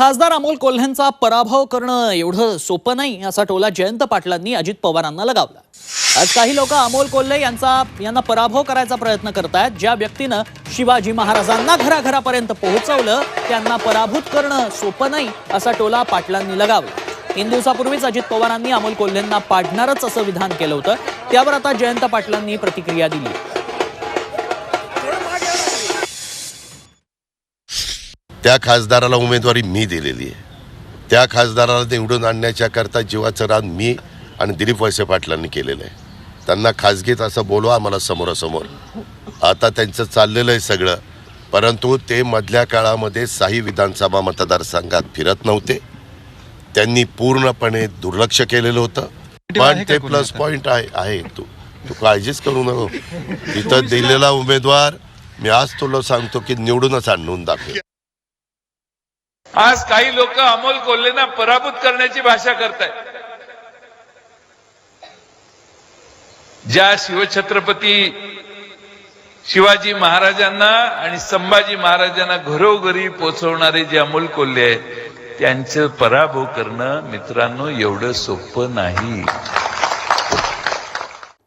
खासदार अमोल कोल्हेंचा पराभव करणं एवढं सोपं नाही असा टोला जयंत पाटलांनी अजित पवारांना लगावला. आज काही लोक अमोल कोल्हे यांचा यांना पराभव करायचा प्रयत्न करतायत ज्या व्यक्तीनं शिवाजी महाराजांना घराघरापर्यंत पोहोचवलं त्यांना पराभूत करणं सोपं नाही असा टोला पाटलांनी लगावला. तीन दिवसापूर्वीच अजित पवारांनी अमोल कोल्हेंना पाडणारच असं विधान केलं होतं त्यावर आता जयंत पाटलांनी प्रतिक्रिया दिली. त्या खासदाराला उमेदवारी मी दिलेली आहे. त्या खासदाराला निवडून आणण्याच्या करता जीवाचं रान मी आणि दिलीप वळसे पाटलांनी केलेलं आहे. त्यांना खाजगीत असं बोलवा आम्हाला समोरासमोर. आता त्यांचं चाललेलं आहे सगळं. परंतु ते मधल्या काळामध्ये साही विधानसभा मतदारसंघात फिरत नव्हते. त्यांनी पूर्णपणे दुर्लक्ष केलेलं होतं. पण ते प्लस पॉइंट आहे आहे तू. तू काळजीच करू नको. तिथं दिलेला उमेदवार मी आज तुला सांगतो की निवडूनच आणून दाखव आज काही लोक अमोल कोल्हेंना पराभूत करण्याची भाषा करतायत. ज्या शिवछत्रपती शिवाजी महाराजांना आणि संभाजी महाराजांना घरोघरी पोचवणारे जे अमोल कोल्हे आहेत त्यांचं पराभव करणं मित्रांनो एवढं सोपं नाही.